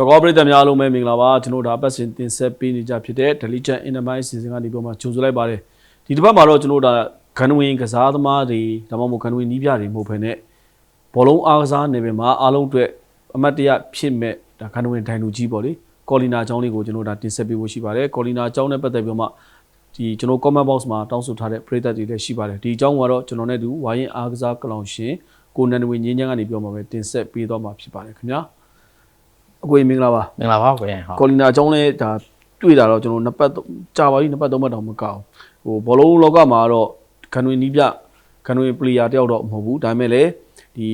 စောကောပရိသတ်များအားလုံးပဲမင်္ဂလာပါကျွန်တော်ဒါပတ်စဉ်တင်ဆက်ပေးနေကြဖြစ်တဲ့ Diligent Enterprise စီစဉ်ကနေပြောမှကြိုဆိုလိုက်ပါတယ်ဒီတစ်ပတ်မှာတော့ကျွန်တော်ဒါဂန်ဝင်ကစားသမားတွေဒါမှမဟုတ်ဂန်ဝင်နီးပြတွေမဟုတ်ဘဲနဲ့ဘောလုံးအားကစားနေပင်မှာအားလုံးအတွက်အမတ်တရဖြစ်မဲ့ဒါဂန်ဝင်ဒိုင်လူကြီးပေါ့လေကော်လီနာအကြောင်းလေးကိုကျွန်တော်ဒါတင်ဆက်ပေးဖို့ရှိပါတယ်ကော်လီနာအကြောင်းနဲ့ပတ်သက်ပြီးမှဒီကျွန်တော် comment box မှာတောင်းဆိုထားတဲ့ပရိသတ်တွေလည်းရှိပါတယ်ဒီအကြောင်းကတော့ကျွန်တော်နဲ့တူဝိုင်းအားကစားကလောင်ရှင်ကိုနန္ဒဝင်းငင်းချမ်းကနေပြောမှာပဲတင်ဆက်ပေးသွားမှာဖြစ်ပါတယ်ခင်ဗျာ အကိုကြီးမင်္ဂလာပါမင်္ဂလာပါကိုရင်ဟုတ်ကော်လီနာအကြောင်းလဲဒါတွေ့တာတော့ကျွန်တော်နှစ်ပတ်ကြာပါပြီနှစ်ပတ်သုံးပတ်တောင်မကောက်ဟိုဘောလုံးလောကမှာတော့ခန်ဝင်နီးပြခန်ဝင်ပလီယာတယောက်တော့မဟုတ်ဘူးဒါပေမဲ့လည်းဒီ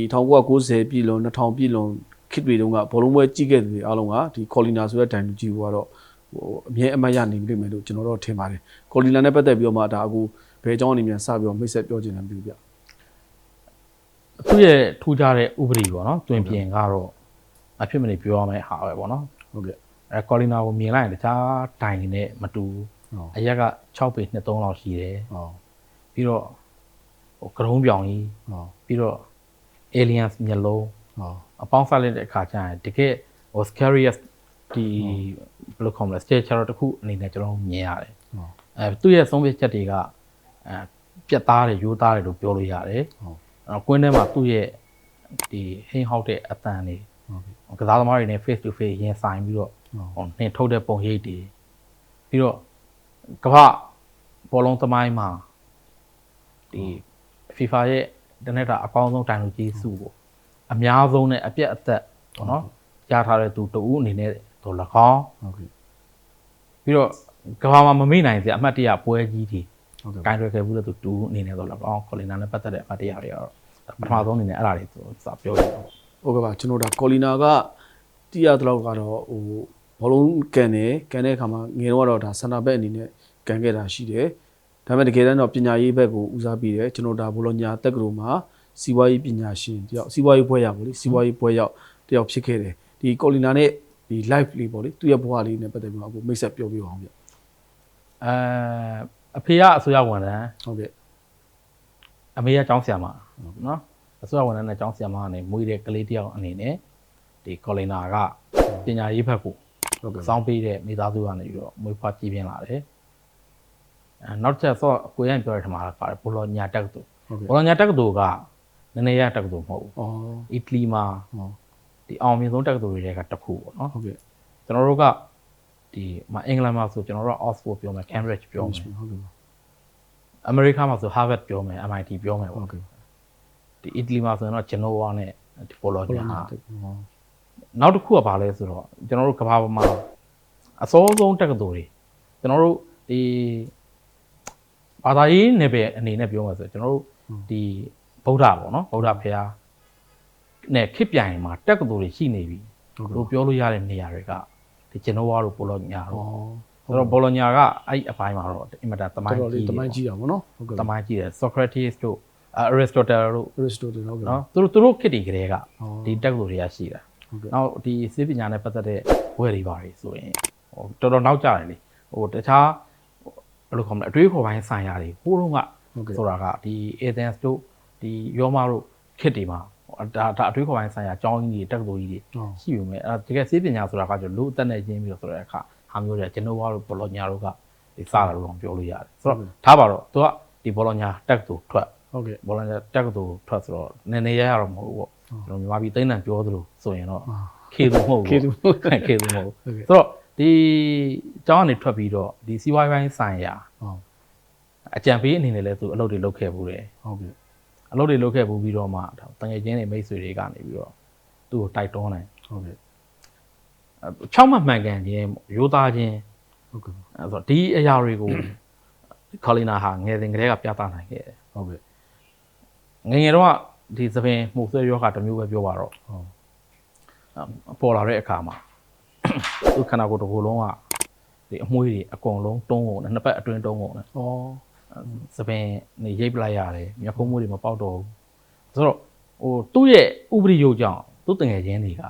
1990ပြည်လွန်2000ပြည်လွန်ခေတ်တွေတုန်းကဘောလုံးပွဲကြီးခဲ့တဲ့အားလုံးကဒီကော်လီနာဆိုတဲ့ဒိုင်လူကြီးကတော့ဟိုအမြဲအမှတ်ရနေပြီမယ်လို့ကျွန်တော်တို့ထင်ပါတယ်ကော်လီနာနဲ့ပတ်သက်ပြီးတော့မှဒါအခုဘယ်အကြောင်းအနေနဲ့စပြီးတော့မိတ်ဆက်ပြောချင်တယ်ပြပြသူ့ရဲ့ထူးခြားတဲ့ဥပဒေပေါ့နော်တွင်ပြင်ကတော့ အဖြစ်မနေပြောရမယ့်ဟာပဲပေါ့နော်ဟုတ်ကဲ့အဲကော်လီနာကိုမြင်လိုက်ရင်တခြားတိုင်တွေနဲ့မတူဘူးဟုတ်အရက်က6ပေ23လောက်ရှိတယ်ဟုတ်ပြီးတော့ဟိုကရုံးပြောင်ကြီးဟုတ်ပြီးတော့ aliens မျက်လုံးဟုတ်အပေါင်းစားလိုက်တဲ့အခါကျရင်တကယ်ဟို scariest ဒီဘယ်လိုခေါ်မလဲ stature တစ်ခုအနေနဲ့ကျွန်တော်တို့မြင်ရတယ်ဟုတ်အဲသူ့ရဲ့ဆုံးဖြတ်ချက်တွေကအဲပြတ်သားတယ်ရိုးသားတယ်လို့ပြောလို့ရတယ်ဟုတ်အဲ့တော့ကွင်းထဲမှာသူ့ရဲ့ဒီဟင်းဟောက်တဲ့အတန်တွေဟုတ် ကစားသမားတွေနဲ့ face to face ရင်ဆိုင်ပြီးတော့ဟုတ်ဟိုနှင်ထုတ်တဲ့ပုံရိပ်တွေပြီးတော့ကမ္ဘာဘောလုံးသမိုင်းမှာဒီ FIFA ရဲ့တနက်တာအကောင်းဆုံးတိုင်လူကြီးစုပေါ့အများဆုံးနဲ့အပြက်အသက်ပေါ့နော်ရထားတဲ့သူတဦးအနေနဲ့တော့၎င်းဟုတ်ကဲ့ပြီးတော့ကမ္ဘာမှာမမေ့နိုင်စရာအမှတ်တရပွဲကြီးတွေဟုတ်ကဲ့ကိုင်းရွယ်ခဲ့ဘူးတဲ့သူတူအနေနဲ့တော့၎င်းခေါ်လီနာနဲ့ပတ်သက်တဲ့အမှတ်တရတွေကတော့ပထမဆုံးအနေနဲ့အဲ့ဒါတွေသူစပြောရအောင် ဟုတ်ကဲ့ပါကျွန်တော်ဒါကော်လီနာကတိရတဲ့လောက်ကတော့ဟိုဘောလုံးကန်တယ်ကန်တဲ့အခါမှာငယ်တော့ကတော့ဒါစင်တာဘက်အနေနဲ့ကန်ခဲ့တာရှိတယ်ဒါပေမဲ့တကယ်တမ်းတော့ပညာရေးဘက်ကိုဦးစားပေးတယ်ကျွန်တော်ဒါဘောလုံးညာတက်ကလို့မှာစီးပွားရေးပညာရှင်တယောက်စီးပွားရေးဘွဲရောက်ပေါ့လေစီးပွားရေးဘွဲရောက်တယောက်ဖြစ်ခဲ့တယ်ဒီကော်လီနာနဲ့ဒီ live လေးပေါ့လေသူ့ရဲ့ဘဝလေးနဲ့ပတ်သက်ပြီးတော့အခုမိတ်ဆက်ပြောပြအောင်ဗျအဲအဖေကအစိုးရဝန်ထမ်းဟုတ်ကဲ့အမေကကျောင်းဆရာမနော် အစိုးရဝန်ထမ်းနဲ့ကျောင်းဆရာမကနေမွေးတဲ့ကလေးတယောက်အနေနဲ့ဒီကော်လင်နာကပညာရေးဘက်ကိုဟုတ်ကဲ့စောင်းပေးတဲ့မိသားစုကနေပြီးတော့မွေးဖွားကြည်ပြင်းလာတယ်အဲနောက်တစ်ချက်ဆိုကိုရန်ပြောရတဲ့မှာကဘောလောညာတက်ကတူဟုတ်ကဲ့ဘောလောညာတက်ကတူကနည်းနည်းရတက်ကတူမဟုတ်ဘူးအော်အီတလီမှာဟောဒီအောင်မြင်ဆုံးတက်ကတူတွေကတစ်ခုပေါ့နော်ဟုတ်ကဲ့ကျွန်တော်တို့ကဒီမအင်္ဂလန်မှာဆိုကျွန်တော်တို့က Oxford ပြောမယ် Cambridge ပြောမယ်ဟုတ်ကဲ့အမေရိကမှာဆို Harvard ပြောမယ် MIT ပြောမယ်ဟုပေါ့တ်ကဲ့ ဒီအီတလီမှာဆိုရင်တော့ Genoa နဲ့ဒီ Bologna ဟုတ်ကဲ့ဟောနောက်တစ်ခုကဘာလဲဆိုတော့ကျွန်တော်တို့ကမ္ဘာပေါ်မှာအစောဆုံးတက္ကသိုလ်တွေကျွန်တော်တို့ဒီဘာသာရေးနယ်ပယ်အနေနဲ့ပြောမှာဆိုကျွန်တော်တို့ဒီဗုဒ္ဓပေါ့နော်ဗုဒ္ဓဘုရားနဲ့ခေတ်ပြိုင်မှာတက္ကသိုလ်တွေရှိနေပြီဟုတ်ကဲ့လို့ပြောလို့ရတဲ့နေရာတွေကဒီ Genoa တို့ Bologna တို့အော်ဆိုတော့ Bologna ကအဲ့အပိုင်းမှာတော့အင်မတန်သမိုတော်င်းတော်လေးတကြီးမိုင်းကြီးတာဗောနော်ဟုတ်ကဲ့သမိုင်းကြီးတယ် Socrates တို့ Aristotle တို့ Aristotle ဟုတ်ကဲ့နော်သူတို့သူတို့ခေတ်တွေကလေးကအော်ဒီတက္ကသိုလ်တွေကရှိတာဟုတ်ကဲ့နောက်ဒီစေပညာနဲ့ပတ်သက်တဲ့ဘွဲတွေပါတွေဆိုရင်ဟိုတော်တော်နောက်ကျတယ်လေဟိုတခြားဘယ်လိုခေါ်မလဲအတွေးခေါ်ပိုင်းဆိုင်ရာတွေဟိုးတော့ကဟုတ်ကဲ့ဆိုတာကဒီ Athens တို့ဒီယောမတို့ခေတ်တွေမှာဒါဒါအတွေးခေါ်ပိုင်းဆိုင်ရာအကြောင်းကြီးတွေတက္ကသိုလ်ကြီးတွေအော်ရှိပြီမဲ့အဲတကယ်စေပညာဆိုတာကကျလူအသက်နဲ့ရင်းပြီးတော့ဆိုတဲ့အခါဟာမျိုးတွေကျွန်တော်တို့ဘောလောညာတို့ကဒီစားတယ်လို့တော့ပြောလို့ရတယ်ဆိုတော့ထားပါတော့သူကဒီဘောလောညာတက္ကသိုလ်ထွက် ဟုတ်ကဲ့ဘောလန်တက်ကတူထွက်ဆိုတော့နည်းနည်းရရတော့မဟုတ်ဘူးပေါ့ကျွန်တော်မြန်မာပြည်သိန်းတန်ပြောသလိုဆိုရင်တော့အာခေသူမဟုတ်ဘူးခေသူပေါ့ခေသူမဟုတ်ဟုတ်ကဲ့ဘူးဆိုတော့ဒီအကြောင်းကနေထွက်ပြီးတော့ဒီစီးပွားရေးပိုင်းဆိုင်ရာဟုတ်အကြံပေးအနေနဲ့လည်းသူအလုပ်တွေလုပ်ခဲ့ဘူးတယ်ဟုတ်ကဲ့အလုပ်တွေလုပ်ခဲ့ဘူးပြီးတော့မှတငယ်ချင်းတွေမိတ်ဆွေတွေကနေပြီးတော့သူ့ကိုတိုက်တွန်းတယ်ဟုတ်ကဲ့ဖြောက်မှတ်မှန်ကန်ခြင်းရိုးသားခြင်းဟုတ်ကဲ့အဲဆိုတော့ဒီအရာတွေကိုခေါလီနာဟာငယ်စဉ်ကတည်းကပြသနိုင်ခဲ့တယ်ဟုတ်ကဲ့ ငယ်ငယ်တော့ကဒီသပင်မှုဆွဲရောဂါတစ်မျိုးပဲပြောပါတော့ဟုတ်ပေါ်လာတဲ့အခါမှာသူခန္ဓာကိုယ်တစ်ခုလုံးကဒီအမွှေးတွေအကုန်လုံးတုံးကုန်တယ်နှစ်ပတ်အတွင်းတုံးကုန်တယ်အော်သပင်နေရိပ်ပလိုက်ရတယ်မျက်ခုံးမွေးတွေမပေါက်တော့ဘူးဆိုတော့ဟိုသူ့ရဲ့ဥပဒေရုပ်ကြောင့်သူ့တငယ်ချင်းတွေက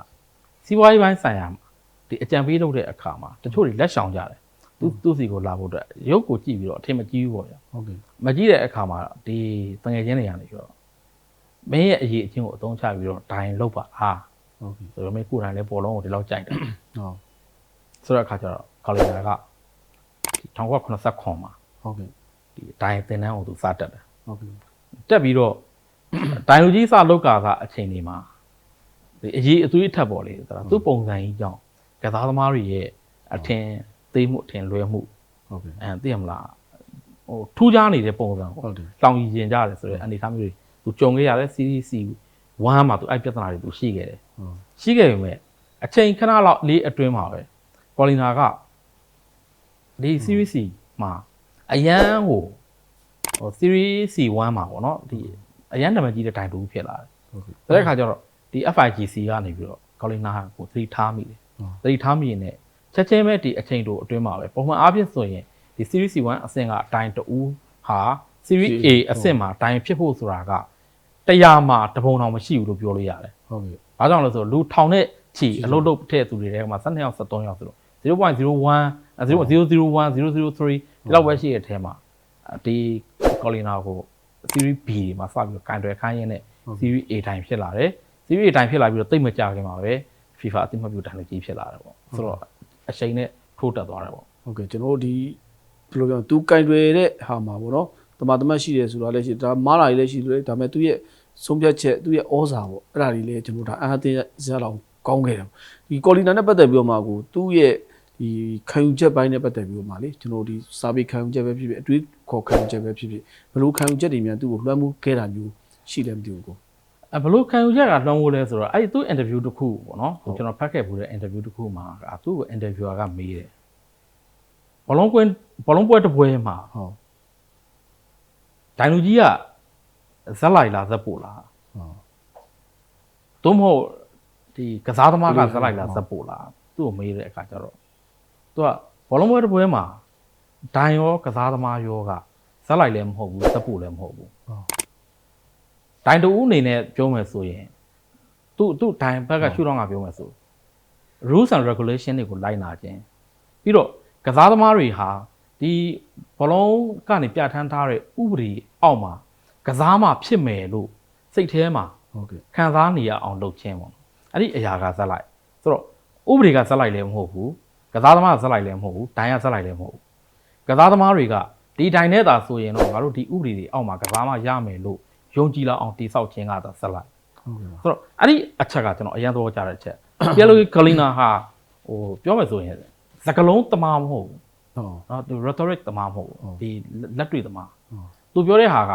စီးပွားရေးပိုင်းဆိုင်ရာမှာဒီအကြံပေးလုပ်တဲ့အခါမှာတချို့တွေလက်ဆောင်ကြတယ်သူသူ့စီကိုလာဖို့အတွက်ရုပ်ကိုကြည့်ပြီးတော့အထင်မကြီးဘူးပေါ့ဗျာဟုတ်ကဲ့မကြည့်တဲ့အခါမှာဒီတငယ်ချင်းတွေကနေပြီးတော့ မင်းရဲ့အရေးအချင်းကိုအသုံးချပြီးတော့ဒိုင်လောက်ပါဟာဟုတ်ကဲ့ဆိုတော့မင်းကိုယ်တိုင်လည်းပေါ်လုံးကိုဒီလောက်ကြိုက်တယ်ဟုတ်ဆိုတော့အခါကျတော့ကာလီနာကဒီ1989မှာဟုတ်ကဲ့ဒီဒိုင်သင်တန်းကိုသူစတက်တယ်ဟုတ်ကဲ့တက်ပြီးတော့ဒိုင်လူကြီးစလောက်ကစားအချိန်တွေမှာဒီအရေးအသွေးအထက်ပေါ်လေဆိုတာသူ့ပုံစံကြီးကြောင့်ကစားသမားတွေရဲ့အထင်သေးမှုအထင်လွဲမှုဟုတ်ကဲ့အဲသိရမလားဟိုထူးခြားနေတဲ့ပုံစံကိုဟုတ်တယ်လောင်ကြီးရင်ကြတယ်ဆိုတော့အနေထားမျိုးတွေ သူကြုံခဲ့ရတဲ့ CCC 1မှာသူအဲ့ပြဿနာတွေသူရှိခဲ့တယ်ဟုတ်ရှိခဲ့ပေမဲ့အချိန်ခဏလောက်လေးအတွင်းမှာပဲကော်လီနာကဒီ series C မှာအရန်ဟိုဟို series C 1 မှာပေါ့နော်ဒီအရန်နံပါတ်ကြီးတဲ့တိုင်တူဖြစ်လာတယ်ဟုတ်ကဲ့ဆိုတဲ့အခါကျတော့ဒီ FIGC ကနေပြီးတော့ကော်လီနာကိုသတိထားမိတယ်ဟုတ်သတိထားမိရင်လည်းချက်ချင်းပဲဒီအချိန်တိုအတွင်းမှာပဲပုံမှန်အားဖြင့်ဆိုရင်ဒီ series C1 အဆင့်ကအတိုင်းတူဟာ series A အဆင့်မှာတိုင်းဖြစ်ဖို့ဆိုတာက တရားမှာတပုံတောင်မရှိဘူးလို့ပြောလို့ရတယ်ဟုတ်ကဲ့။ဘာကြောင့်လဲဆိုတော့လူထောင်နဲ့ချီအလုပ်လုပ်ထည့်သူတွေထဲမှာ12ယောက်13ယောက်ဆိုတော့0.01 0.001 003ဒီလောက်ပဲရှိတဲ့အထဲမှာဒီကော်လီနာကို series B တွေမှာစပြီးတော့ကင်တွယ်ခိုင်းရင်းနဲ့ series A တိုင်းဖြစ်လာတယ်။ series A တိုင်းဖြစ်လာပြီးတော့တိတ်မကြခင်မှာပဲ FIFA အသိမှတ်ပြုတန်လူကြီးဖြစ်လာတယ်ပေါ့။ဆိုတော့အချိန်နဲ့ထိုးတက်သွားတယ်ပေါ့ဟုတ်ကဲ့ကျွန်တော်တို့ဒီဘယ်လိုပြောသူကင်တွယ်တဲ့ဟာမှာပေါ့နော်တ မန်တမတ်ရှိတယ်ဆိုတာလည်းရှိဒါမားလာကြီးလည်းရှိတယ်ဒါပေမဲ့သူ့ရဲ့ဆုံးဖြတ်ချက်သူ့ရဲ့ဩဇာပေါ့အဲ့ဒါတွေလည်းကျွန်တော်တို့ဒါအားသိစရာတော့ကောင်းခဲ့တယ်ဒီကော်လီနာနဲ့ပတ်သက်ပြီးတော့မှကိုသူ့ရဲ့ဒီခံယူချက်ပိုင်းနဲ့ပတ်သက်ပြီးတော့မှလေကျွန်တော်ဒီစာပေခံယူချက်ပဲဖြစ်ဖြစ်အတွေးခေါ်ခံယူချက်ပဲဖြစ်ဖြစ်ဘယ်လိုခံယူချက်တွေများသူ့ကိုလွှမ်းမိုးခဲ့တာမျိုးရှိတယ်မသိဘူးကို။အဲဘလို့ခံယူချက်ကလွှမ်းမိုးလဲဆိုတော့အဲ့ဒီသူ့ interview တစ်ခုပေါ့နော်။ကျွန်တော်ဖတ်ခဲ့ဘူးတဲ့ interview တစ်ခုမှာကသူ့ကို interviewer ကမေးတယ်။ဘလုံးကွင်းဘလုံးပွဲတစ်ပွဲမှာဟုတ် ဒိုင်လူကြီးကဇက်လိုက်လားဇက်ပို့လားဟုတ်သို့မဟုတ်ဒီကစားသမားကဇက်လိုက်လားဇက်ပို့လားသူ့ကိုမေးတဲ့အခါကျတော့သူကဘောလုံးပွဲတစ်ပွဲမှာဒိုင်ရောကစားသမားရောကဇက်လိုက်လည်းမဟုတ်ဘူးဇက်ပို့လည်းမဟုတ်ဘူးဟုတ်ဒိုင်တူဦးအနေနဲ့ပြောမယ်ဆိုရင်သူ့သူ့ဒိုင်ဘက်ကရှုတော့ငါပြောမယ်ဆို rules and regulation တွေကိုလိုက်နာခြင်းပြီးတော့ကစားသမားတွေဟာ ဒီဘောလုံးကနေပြဋ္ဌာန်းထားတဲ့ဥပဒေအောက်မှာကစားမှဖြစ်မယ်လို့စိတ်ထဲမှာဟုတ်ကဲ့ခံစားနေရအောင်လုပ်ခြင်းပေါ့အဲ့ဒီအရာကဇက်လိုက်ဆိုတော့ဥပဒေကဇက်လိုက်လည်းမဟုတ်ဘူးကစားသမားကဇက်လိုက်လည်းမဟုတ်ဘူးဒိုင်ကဇက်လိုက်လည်းမဟုတ်ဘူးကစားသမားတွေကဒီဒိုင်နဲ့သာဆိုရင်တော့ငါတို့ဒီဥပဒေတွေအောက်မှာကစားမှရမယ်လို့ယုံကြည်လောက်အောင်တိဆောက်ခြင်းကသာဇက်လိုက်ဟုတ်ကဲ့ဆိုတော့အဲ့ဒီအချက်ကကျွန်တော်အရင်သဘောကျတဲ့အချက်ပြလို့ဂလီနာဟာဟိုပြောမယ်ဆိုရင်စကလုံးတမားမဟုတ်ဘူးဟုတ် နော်သူ rhetoric တမားမဟုတ်ဟုတ်ဘူးဒီလက်တွေ့တမားဟုတ်သူပြောတဲ့ဟာက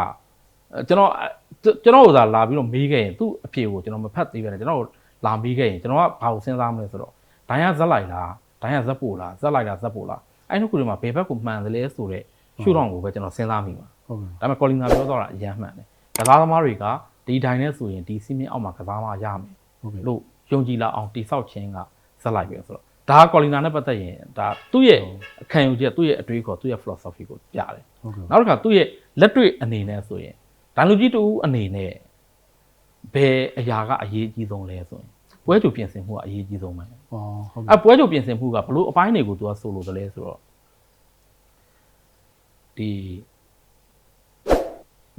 အဲကျွန်တော်အဲကျွန်တော်တို့သာလာပြီးတော့မေးခဲ့ရင်သူ့အဖြေကိုကျွန်တော်မဖတ်သေးပဲနဲ့ကျွန်တော်တို့လာမေးခဲ့ရင်ကျွန်တော်ကဘာကိုစဉ်းစားမလဲဆိုတော့ဒိုင်ရဇက်လိုက်လားဒိုင်ရဇက်ပို့လားဇက်လိုက်လားဇက်ပို့လားအဲ့ဒီခုတွေမှာဘယ်ဘက်ကိုမှန်တယ်လဲဆိုတော့ရှုထောင့်ကိုပဲကျွန်တော်စဉ်းစားမိမှာဟုတ်ကဲ့ဒါပေမဲ့ကော်လီနာပြောတော့တာအရန်မှန်တယ်ကစားသမားတွေကဒီဒိုင်နဲ့ဆိုရင်ဒီစီးမင်းအောက်မှာကစားမရမယ်ဟုတ်ကဲ့လို့ယုံကြည်လာအောင်တိဆောက်ခြင်းကဇက်လိုက်ပဲဆိုတော့ ဒါကကော်လီနာနဲ့ပတ်သက်ရင်ဒါသူ့ရဲ့အခန့်ယူချက်သူ့ရဲ့အတွေးခေါ်သူ့ရဲ့ philosophy ကိုပြတယ်ဟုတ်ကဲ့နောက်တစ်ခါသူ့ရဲ့လက်တွေ့အနေနဲ့ဆိုရင်ဒိုင်လူကြီးတူအနေနဲ့ဘယ်အရာကအရေးအကြီးဆုံးလဲဆိုရင်ပွဲကြိုပြင်ဆင်မှုကအရေးကြီးဆုံးပဲဟောဟုတ်ကဲ့အဲပွဲကြိုပြင်ဆင်မှုကဘလို့အပိုင်းတွေကိုသူကဆိုလိုတယ်လဲဆိုတော့ဒီ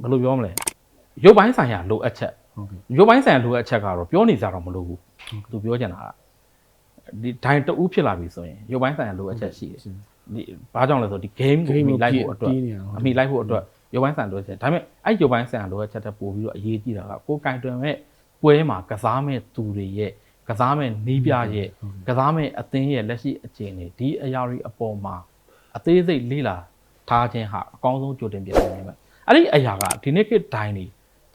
ဘယ်လိုပြောမလဲရုပ်ပိုင်းဆိုင်ရာလိုအပ်ချက်ဟုတ်ကဲ့ရုပ်ပိုင်းဆိုင်ရာလိုအပ်ချက်ကတော့ပြောနေကြတော့မလို့ဘူးသူပြောချင်တာက ဒီဒိုင်တူဖြစ်လာပြီဆိုရင်ရုပ်ပိုင်းဆိုင်ရာလိုအပ်ချက်ရှိတယ်ဒီဘာကြောင့်လဲဆိုတော့ဒီ game ကိုမိလိုက်ဖို့အတွက်နေရအမိလိုက်ဖို့အတွက်ရုပ်ပိုင်းဆိုင်လိုအပ်ချက်ဒါပေမဲ့အဲ့ရုပ်ပိုင်းဆိုင်လိုအပ်ချက်တက်ပို့ပြီးတော့အရေးကြီးတာကကိုယ်ကင်တွင်မဲ့ပွဲမှာကစားမဲ့သူတွေရဲ့ကစားမဲ့နီးပြရဲ့ကစားမဲ့အသင်းရဲ့လက်ရှိအခြေအနေဒီအရာတွေအပေါ်မှာအသေးစိတ်လေ့လာထားခြင်းဟာအကောင်းဆုံးကြိုတင်ပြင်ဆင်ခြင်းပဲအဲ့ဒီအရာကဒီနေ့ခေတ်ဒိုင်နေ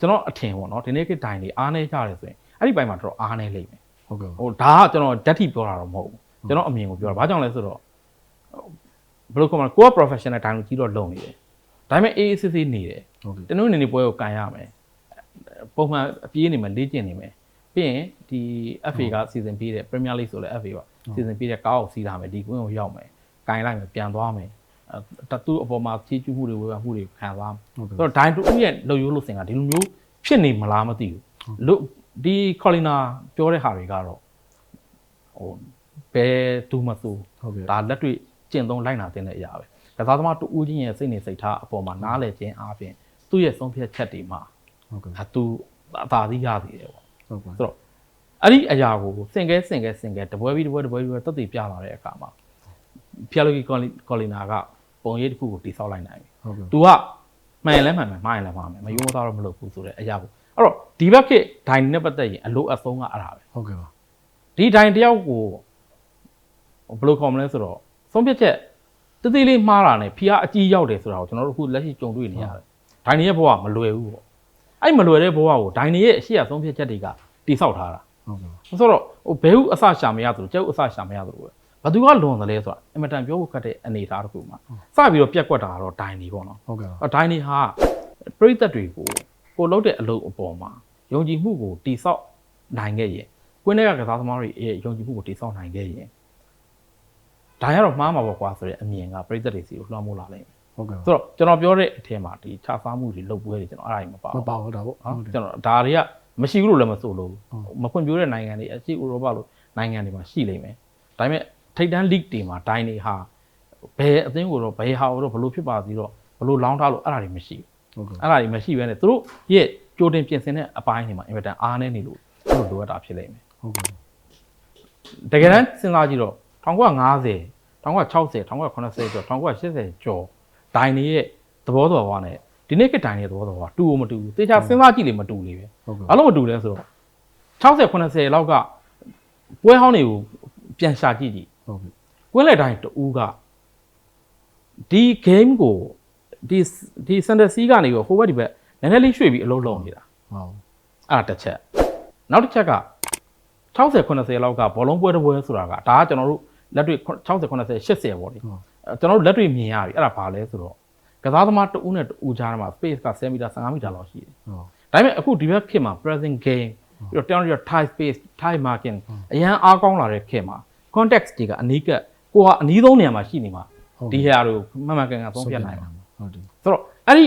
ကျွန်တော်အထင်ပေါ့နော်ဒီနေ့ခေတ်ဒိုင်နေအားနေကြတယ်ဆိုရင်အဲ့ဒီဘက်မှာတော့အားနေလိမ့်မယ် ဟုတ်ကဲ့ဟိုဒါကကျွန်တော်ဓာတ်ထိပြောတာတော့မဟုတ်ဘူးကျွန်တော်အမြင်ကိုပြောတာဘာကြောင့်လဲဆိုတော့ဘယ်လိုခေါ်မလဲကိုက professional တိုင်းကိုကြီးတော့လုံနေတယ်ဒါပေမဲ့ AACC နေတယ်ဟုတ်ကဲ့တနင်္ဂနွေနေ့ပွဲကိုကန်ရမယ်ပုံမှန်အပြေးနေမယ်လေ့ကျင့်နေမယ်ပြီးရင်ဒီ FA ကစီစဉ်ပေးတဲ့ Premier League ဆိုလဲ FA ပါစီစဉ်ပေးတဲ့ကားကိုစီးလာမယ်ဒီကွင်းကိုရောက်မယ်ကန်လိုက်မယ်ပြန်သွားမယ်အဲတသူ့အပေါ်မှာဖြည့်ကျူးမှုတွေဝေဖန်မှုတွေခံသွားမယ်ဟုတ်ကဲ့ဆိုတော့ဒိုင်တူရဲ့လှုပ်ရိုးလို့စင်ကဒီလိုမျိုးဖြစ်နေမလားမသိဘူးလို့ ဒီကော်လီနာပြောတဲ့ဟာတွေကတော့ဟိုဘယ်သူမဆိုဟုတ်ကဲ့ဒါလက်တွေ့ကျင့်သုံးလိုက်နာတဲ့အရာပဲကစားသမားတူဦးချင်းရဲ့စိတ်နေစိတ်ထားအပေါ်မှာနားလည်ခြင်းအပြင်သူ့ရဲ့ဆုံးဖြတ်ချက်တွေမှာဟုတ်ကဲ့အတူအသာသီးရသေးတယ်ပေါ့ဟုတ်ကဲ့ဆိုတော့အဲ့ဒီအရာကိုစင်ကဲစင်ကဲစင်ကဲတပွဲပြီးတပွဲတပွဲပြီးတက်တည်ပြလာတဲ့အခါမှာဖီယလိုဂီကော်လီနာကပုံရိပ်တစ်ခုကိုတိဆောက်လိုက်နိုင်ပြီဟုတ်ကဲ့သူကမှန်ရင်လည်းမှန်မယ်မှားရင်လည်းမှားမယ်မယုံမသားတော့မလုပ်ဘူးဆိုတဲ့အရာကိုအဲ့တော့ ဒီဘက်ခေတ်ဒိုင်နဲ့ပတ်သက်ရင်အလိုအဆုံးကအဲ့ဒါပဲဟုတ်ကဲ့ပါဒီဒိုင်တယောက်ကိုဘယ်လိုခေါ်မလဲဆိုတော့ဆုံးဖြတ်ချက်တသေးလေးမှားတာနဲ့ဖီအားအကြီးရောက်တယ်ဆိုတာကိုကျွန်တော်တို့အခုလက်ရှိကြုံတွေ့နေရတယ်ဒိုင်ရဲ့ဘဝမလွယ်ဘူးပေါ့အဲ့မလွယ်တဲ့ဘဝကိုဒိုင်ရဲ့အရှိရဆုံးဖြတ်ချက်တွေကတိဆောက်ထားတာဟုတ်ကဲ့ပါဆိုတော့ဟိုဘဲဟုအစရှာမရသလိုကျဲဟုအစရှာမရသလိုပဲဘသူကလွန်သလဲဆိုတာအင်မတန်ပြောဖို့ခက်တဲ့အနေအထားတစ်ခုမှာစပြီးတော့ပြက်ကွက်တာကတော့ဒိုင်နေပေါ့နော်ဟုတ်ကဲ့ပါအတိုင်းနေဟာပြိသက်တွေကိုကိုလုပ်တဲ့အလုပ်အပေါ်မှာ ယုံကြည်မှုကိုတိဆောက်နိုင်ခဲ့ရင်ကွင်းထဲကကစားသမားတွေရဲ့ယုံကြည်မှုကိုတိဆောက်နိုင်ခဲ့ရင်ဒါရတော့မှားမှာပေါ့ကွာဆိုတဲ့အမြင်ကပြိသက်တွေစီကိုလွှမ်းမိုးလာလိမ့်မယ်ဟုတ်ကဲ့ပါဆိုတော့ကျွန်တော်ပြောတဲ့အထက်မှာဒီခြားစားမှုတွေလုပ်ပွဲတွေကျွန်တော်အဲ့ဒါကြီးမပါမဘူးပါဘူးဒါပေါ့နော်ဟုတ်တယ်ကျွန်တော်ဒါတွေကမရှိဘူးလို့လည်းမဆိုလို့ဟုတ်မဖွံ့ဖြိုးတဲ့နိုင်ငံတွေအရှိဥရောပလိုနိုင်ငံတွေမှာရှိလိမ့်မယ်ဒါပေမဲ့ထိပ်တန်း league တွေမှာဒိုင်းတွေဟာဘယ်အသင်းကိုတော့ဘယ်ဟာကိုတော့ဘလို့ဖြစ်ပါစီတော့ဘလို့လောင်းထားလို့အဲ့ဒါတွေမရှိဘူးဟုတ်ကဲ့အဲ့ဒါတွေမရှိဘဲနဲ့သူတို့ရဲ့ ကြိုတင်ပြင်ဆင်တဲ့အပိုင်းတွေမှာအင်မတန်အားနည်းနေလို့သူတို့လိုအပ်တာဖြစ်လိမ့်မယ်ဟုတ်ကဲ့တကယ်တမ်းစဉ်းစားကြည့်တော့1950 1960 1980ကျော်1980ကျော်ဒိုင်းတွေရဲ့သဘောတော်ဝါနဲ့ဒီနေ့ကဒိုင်းရဲ့သဘောတော်ဝါတူ ou မတူဘူးတေချာစဉ်းစားကြည့်လေမတူလေပဲဟုတ်ကဲ့ဘာလို့မတူလဲဆိုတော့60 80လောက်ကပွဲဟောင်းတွေကိုပြန်ရှာကြည့်ကြည့်ဟုတ်ကဲ့ကွင်းလက်တိုင်းတူကဒီ game ကိုဒီဒီ center C ကနေပြီးဟိုဘက်ဒီဘက် နည်းနည်းလေးရွှေ့ပြီးအလုံးလုံးနေတာဟုတ်အဲ့ဒါတစ်ချက်နောက်တစ်ချက်က60 80လောက်ကဘောလုံးပွဲတစ်ပွဲဆိုတာကဒါကကျွန်တော်တို့လက်တွေ့60 80 80ပေါ့လေဟုတ်အဲကျွန်တော်တို့လက်တွေ့မြင်ရပြီအဲ့ဒါဘာလဲဆိုတော့ကစားသမားတဦးနဲ့တဦးကြားထဲမှာ space က10 meter 15 meter လောက်ရှိတယ်ဟုတ်ဒါပေမဲ့အခုဒီဘက်ခေတ်မှာ present game ပြီးတော့ down your tie space tie marking အရန်အားကောင်းလာတဲ့ခေတ်မှာ context တွေကအနီးကပ်ကိုကအနီးဆုံးနေရာမှာရှိနေမှာဟုတ်ဒီဟာတွေကိုမှန်မှန်ကန်ကန်သုံးပြနိုင်မှာဟုတ်တယ်ဆိုတော့အဲ့ဒီ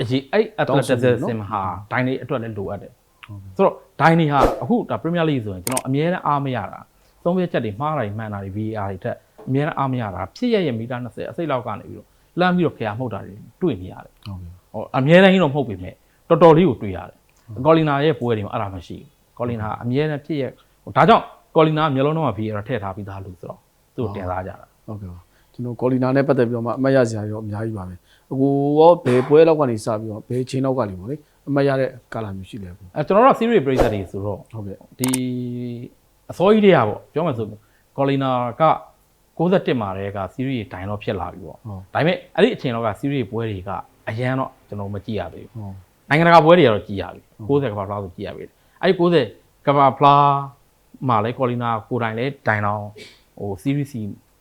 အရေးအဲ့တောင်းဆိုမှု athleticism နော်ဟာဒိုင်းတွေအတွက်လည်းလိုအပ်တယ်ဟုတ်ကဲ့ဆိုတော့ဒိုင်းတွေဟာအခုဒါ Premier League ဆိုရင်ကျွန်တော်အမြဲတမ်းအားမရတာသုံးပြချက်တွေမှားတာတွေမှန်တာတွေ VAR တွေတက်အမြဲတမ်းအားမရတာဖြစ်ရရဲ့မီတာ20အစိတ်လောက်ကနေပြီးတော့လမ်းပြီးတော့ခရမှုတ်တာတွေတွေ့နေရတယ်ဟုတ်ကဲ့ဟောအမြဲတမ်းကြီးတော့မဟုတ်ပေမဲ့တော်တော်လေးကိုတွေ့ရတယ်ကော်လီနာရဲ့ပွဲတွေမှာအဲ့ဒါမရှိဘူးကော်လီနာကအမြဲတမ်းဖြစ်ရဲ့ဟိုဒါကြောင့်ကော်လီနာကမျိုးလုံးတော့မှာ VAR ထည့်ထားပြီးသားလို့ဆိုတော့သူ့ကိုတင်စားကြတာဟုတ်ကဲ့ပါကျွန်တော်ကော်လီနာနဲ့ပတ်သက်ပြီးတော့မှအမှတ်ရစရာရောအများကြီးပါပဲ အခုရောဘယ်ပွဲလောက်ကနေစပြီးတော့ဘယ်ချိန်လောက်ကနေပေါ့လေအမှတ်ရတဲ့ကာလာမျိုးရှိလဲအခုအဲကျွန်တော်တို့က series breaker တွေဆိုတော့ဟုတ်ကဲ့ဒီအစောကြီးတွေကပေါ့ပြောမှဆိုကော်လီနာက61မှာတည်းက series ဒိုင်တော့ဖြစ်လာပြီပေါ့ဟုတ်ဒါပေမဲ့အဲ့ဒီအချိန်တော့က series ပွဲတွေကအရန်တော့ကျွန်တော်မကြည့်ရသေးဘူးဟုတ်နိုင်ငံတကာပွဲတွေကတော့ကြည့်ရပြီ60ကမ္ဘာဖလားဆိုကြည့်ရပြီအဲ့ဒီ60ကမ္ဘာဖလားမှာလဲကော်လီနာကိုယ်တိုင်လဲဒိုင်တော့ဟို series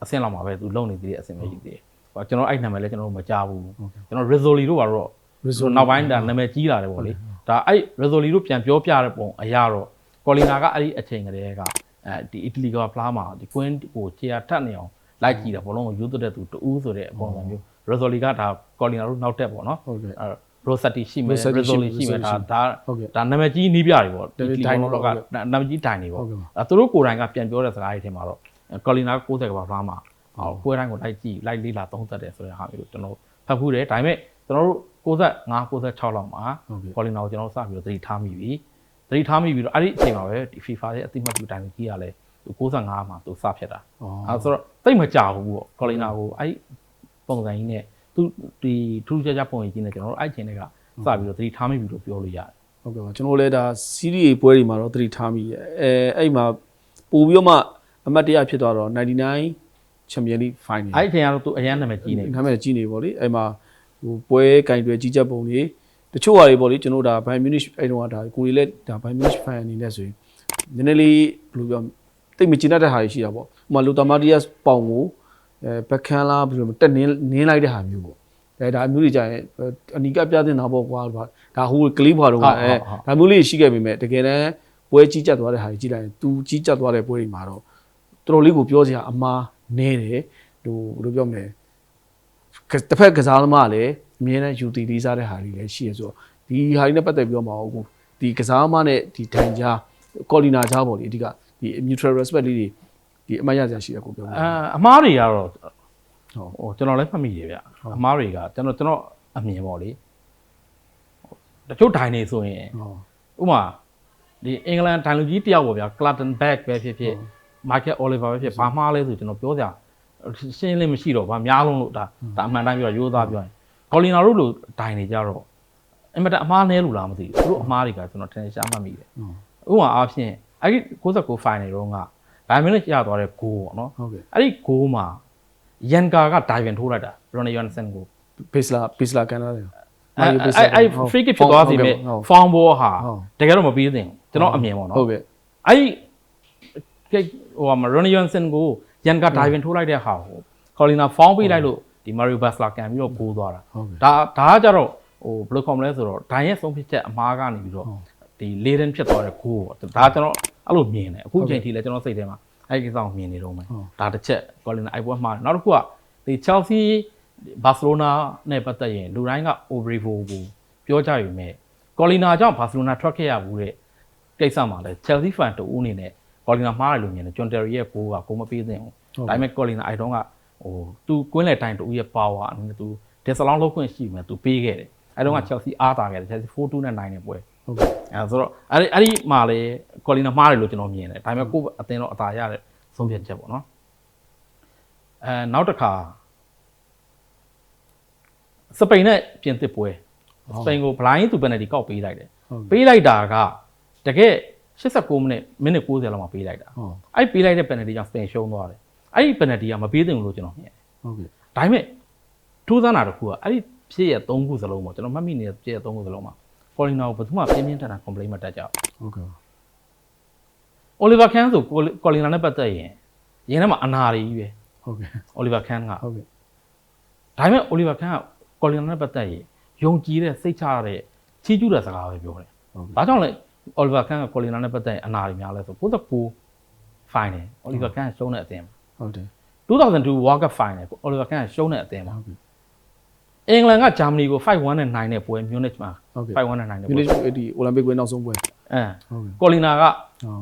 အဆင့်လောက်မှာပဲသူလုံနေသေးတယ်အဆင့်ပဲရှိသေးတယ်ဟို ကျွန်တော်အဲ့နာမည်လဲကျွန်တော်တို့မကြားဘူးကျွန်တော် Rizzoli တို့ကတော့ Rizzoli နောက်ပိုင်းဒါနာမည်ကြီးလာတယ်ပေါ့လေဒါအဲ့ Rizzoli တို့ပြန်ပြောပြတဲ့ပုံအရာတော့ကော်လီနာကအဲ့ဒီအချိန်ကလေးကအဲဒီအီတလီကဖလားမှာဒီကွင်းကိုခြေရထက်နေအောင်လိုက်ကြည့်တာဘောလုံးကိုယူသွတ်တဲ့သူတူးဆိုတဲ့ပုံစံမျိုး Rizzoli ကဒါကော်လီနာတို့နောက်တက်ပေါ့နော်ဟုတ်ကဲ့အဲ Rossetti ရှိမယ် Rossetti ရှိမယ် Rizzoli ရှိမယ်ဒါ Rossetti ဒါဟုတ်ကဲ့ဒါနာမည်ကြီးနီးပြတွေပေါ့တယ်လီဒီဒိုင်ဘောတော့လုံးကဟုတ်ကဲ့နာမည်ကြီးတိုင်တွေပေါ့ဟုတ်ကဲ့ပါအဲသူတို့ကိုယ်တိုင်ကပြန်ပြောတဲ့စကားတွေထဲမှာတော့ကော်လီနာ60ကဘာဖလားမှာ ဟောပွဲတိုင်းကိုလိုက်ကြည့်လိုက်လေးလာသုံးသပ်တယ်ဆိုတဲ့ဟာမျိုးကျွန်တော်ဖတ်ဖူးတယ်ဒါပေမဲ့ကျွန်တော်တို့65 66လောက်မှာဟုတ်ကဲ့ကော်လီနာကိုကျွန်တော်စပြီးတော့သတိထားမိပြီသတိထားမိပြီးတော့အဲ့ဒီအချိန်မှာပဲဒီ FIFA ရဲ့အသိမှတ်ပြုတိုင်ကြီးကလည်းသူ65မှာသူစဖြစ်တာอ๋อအဲဆိုတော့တိတ်မကြဘူးပေါ့ကော်လီနာကိုအဲ့ဒီပုံစံကြီးနဲ့သူဒီထူးထူးခြားခြားပုံကြီးနဲ့ကျွန်တော်တို့အဲ့ဒီအချိန်တွေကစပြီးတော့သတိထားမိပြီလို့ပြောလို့ရတယ်ဟုတ်ကဲ့ပါကျွန်တော်လည်းဒါစီးရီးပွဲတွေမှာတော့သတိထားမိရဲ့အဲအဲ့မှာပို့ပြီးတော့မှအမှတ်တရဖြစ်သွားတော့99 Champion League Final အဲ့ဒီအချိန်ကတော့သူအရန်နာမည်ကြီးနေပြီနာမည်ကြီးနေပေါ့လေအဲ့မှာဟိုပွဲကင်တွယ်ကြီးကြပ်ပုံတွေတချို့ဟာတွေပေါ့လေကျွန်တော်တို့ဒါ Bayern Munich အဲ့တော့ဒါကိုယ်တွေလည်းဒါ Bayern Munich fan အနေနဲ့ဆိုရင်နည်းနည်းလေးဘယ်လိုပြောတိတ်မကျင်တတ်တဲ့ဟာတွေရှိတာပေါ့ဥပမာလူတာမာတီယက်ပေါင်ကိုအဲဘက်ခန်လားဘယ်လိုတက်နင်းနင်းလိုက်တဲ့ဟာမျိုးပေါ့အဲဒါအမျိုးတွေကြရင်အနီကပြတင်တာပေါ့ကွာဒါဟိုကလေးဘွားတော့အဲဒါမျိုးလေးရှိခဲ့ပေမဲ့တကယ်တမ်းပွဲကြီးကြပ်သွားတဲ့ဟာတွေကြည့်လိုက်ရင် तू ကြီးကြပ်သွားတဲ့ပွဲတွေမှာတော့တော်တော်လေးကိုပြောစရာအမား နဲတယ်ဟိုဘယ်လိုပြောမလဲကတစ်ဖက်ကစားသမားကလည်းအမြဲတမ်းယူတည်လေးစားတဲ့ဟာတွေလည်းရှိရဆိုတော့ဒီဟာတွေနဲ့ပတ်သက်ပြီးတော့မဟုတ်ဘူးဒီကစားသမားနဲ့ဒီဒိုင်ကြားကော်လီနာကြားပေါ့လေအဓိကဒီ mutual respect လေးတွေဒီအမှတ်ရစရာရှိတယ်ကိုပြောမှာအာအမားတွေကတော့ဟုတ်ဟိုကျွန်တော်လည်းမှတ်မိတယ်ဗျအမားတွေကကျွန်တော်ကျွန်တော်အမြင်ပေါ့လေတချို့ဒိုင်နေဆိုရင်ဟုတ်ဥပမာဒီအင်္ဂလန်ဒိုင်လူကြီးတယောက်ပေါ့ဗျာ Clatton Beck ပဲဖြစ်ဖြစ် Michael Oliver ပဲဖြစ်ဘာမှားလဲဆိုကျွန်တော်ပြောကြရှင်းလင်းမရှိတော့ဘာများလုံးလို့ဒါဒါအမှန်တိုင်းပြောရိုးသားပြောရင်ကော်လီနာတို့လိုဒိုင်နေကြတော့အင်မတန်အမှားနဲလို့လားမသိဘူးသူတို့အမှားတွေကကျွန်တော်ထင်ရှားမှတ်မိတယ်ဥပမာအားဖြင့်အဲ့ဒီ69 final တော့ကဒိုင်မင်းနဲ့ကြာသွားတဲ့ဂိုးပေါ့နော်ဟုတ်ကဲ့အဲ့ဒီဂိုးမှာရန်ကာကဒိုင်ဗင်ထိုးလိုက်တာရိုနီယန်ဆန်ကိုဘေးစလာဘေးစလာကန်လာတယ်အဲ့အဲ့အဲ့ free kick ဖြစ်သွားစီမဲ့ foul ball ဟာဟုတ်တကယ်တော့မပြီးသင့်ဘူးကျွန်တော်အမြင်ပေါ့နော်ဟုတ်ကဲ့အဲ့ဒီကိ ဟိုမှာရိုနီယန်ဆန်ကိုရန်ကာဒိုင်ဗင်ထိုးလိုက်တဲ့ဟာကိုကော်လီနာဖောင်းပေးလိုက်လို့ဒီမာရီယိုဘတ်စလာကန်ပြီးတော့ဂိုးသွားတာဟုတ်ကဲ့ဒါဒါကကြတော့ဟိုဘယ်လိုခေါ်မလဲဆိုတော့ဒိုင်ရဲ့ဆုံးဖြတ်ချက်အမားကနေပြီးတော့ဟုတ်ဒီလေဒန်ဖြစ်သွားတဲ့ဂိုးပေါ့ဒါကျွန်တော်အဲ့လိုမြင်တယ်အခုချိန်ထိလည်းကျွန်တော်စိတ်ထဲမှာအဲ့ဒီကိစ္စကိုမြင်နေတော့မယ်ဟုတ်ဒါတစ်ချက်ကော်လီနာအိုက်ပွဲမှားတယ်နောက်တစ်ခုကဒီ Chelsea ဘာစီလိုနာနဲ့ပတ်သက်ရင်လူတိုင်းက Obrivo ကိုပြောကြယူမယ်ကော်လီနာကြောင့်ဘာစီလိုနာထွက်ခဲ့ရဘူးတဲ့ကိစ္စမှာလဲ Chelsea fan တူဦးအနေနဲ့ ကော်လီနာမှားတယ်လို့မြင်တယ်ဂျွန်တယ်ရီရဲ့ဂိုးကဂိုးမပေးသင့်ဘူးဒါပေမဲ့ကော်လီနာအိုက်တော့ကဟိုသူကွင်းလေတိုင်းတူရဲ့ power အနေနဲ့သူ disallowed လုပ်ခွင့်ရှိမှသူပေးခဲ့တယ်အဲတော့က Chelsea အားတာခဲ့တယ် Chelsea 4-2နဲ့နိုင်နေပွဲဟုတ်ကဲ့အဲဆိုတော့အဲ့ဒီအဲ့ဒီမှာလေကော်လီနာမှားတယ်လို့ကျွန်တော်မြင်တယ်ဒါပေမဲ့ကိုယ့်အတင်းတော့အသာရတဲ့ဆုံးဖြတ်ချက်ပေါ့နော်အဲနောက်တစ်ခါစပိန်နဲ့ပြင်သစ်ပွဲစပိန်ကိုဘလိုင်းသူပယ်နယ်တီကောက်ပေးလိုက်တယ်ဟုတ်ကဲ့ပေးလိုက်တာကတကယ် 89မိနစ်မိနစ်90လောက်မှပေးလိုက်တာဟုတ်အဲ့ပေးလိုက်တဲ့ပယ်နယ်တီကြောင့်စပိန်ရှုံးသွားတယ်အဲ့ဒီပယ်နယ်တီကမပေးသင့်ဘူးလို့ကျွန်တော်မြင်တယ်ဟုတ်ကဲ့ဒါပေမဲ့ထူးဆန်းတာတစ်ခုကအဲ့ဒီဖြစ်ရ3ခုစလုံးပေါ့ကျွန်တော်မှတ်မိနေတဲ့ဖြစ်ရ3ခုစလုံးမှာကော်လီနာကိုဘယ်သူမှပြင်းပြင်းထန်ထန် complain မတက်ကြဘူးဟုတ်ကဲ့အိုလီဗာခန်းဆိုကိုကော်လီနာနဲ့ပတ်သက်ရင်ရင်ထဲမှာအနာရီကြီးပဲဟုတ်ကဲ့အိုလီဗာခန်းကဟုတ်ကဲ့ဒါပေမဲ့အိုလီဗာခန်းကကော်လီနာနဲ့ပတ်သက်ရင်ယုံကြည်တဲ့စိတ်ချရတဲ့ချီးကျူးတဲ့စကားပဲပြောတယ်ဟုတ်ကဲ့။ဘာကြောင့်လဲ အိုလီဗာခန်းကကော်လီနာနဲ့ပတ်သက်ရင်အနာရီများလဲဆို99 final အိုလီဗာခန်းကရှုံးတဲ့အသင်းမှာဟုတ်တယ်2002 World Cup final အိုလီဗာခန်းကရှုံးတဲ့အသင်းမှာဟုတ်ကဲ့အင်္ဂလန်ကဂျာမနီကို5-1နဲ့နိုင်တဲ့ပွဲမြူနစ်မှာဟုတ်ကဲ့5-1နဲ့နိုင်တဲ့ယူပွဲနစ်ဒီအိုလံပစ်ပွဲနောက်ဆုံးပွဲအဲဟုတ်ကဲ့ကော်လီနာကဟုတ်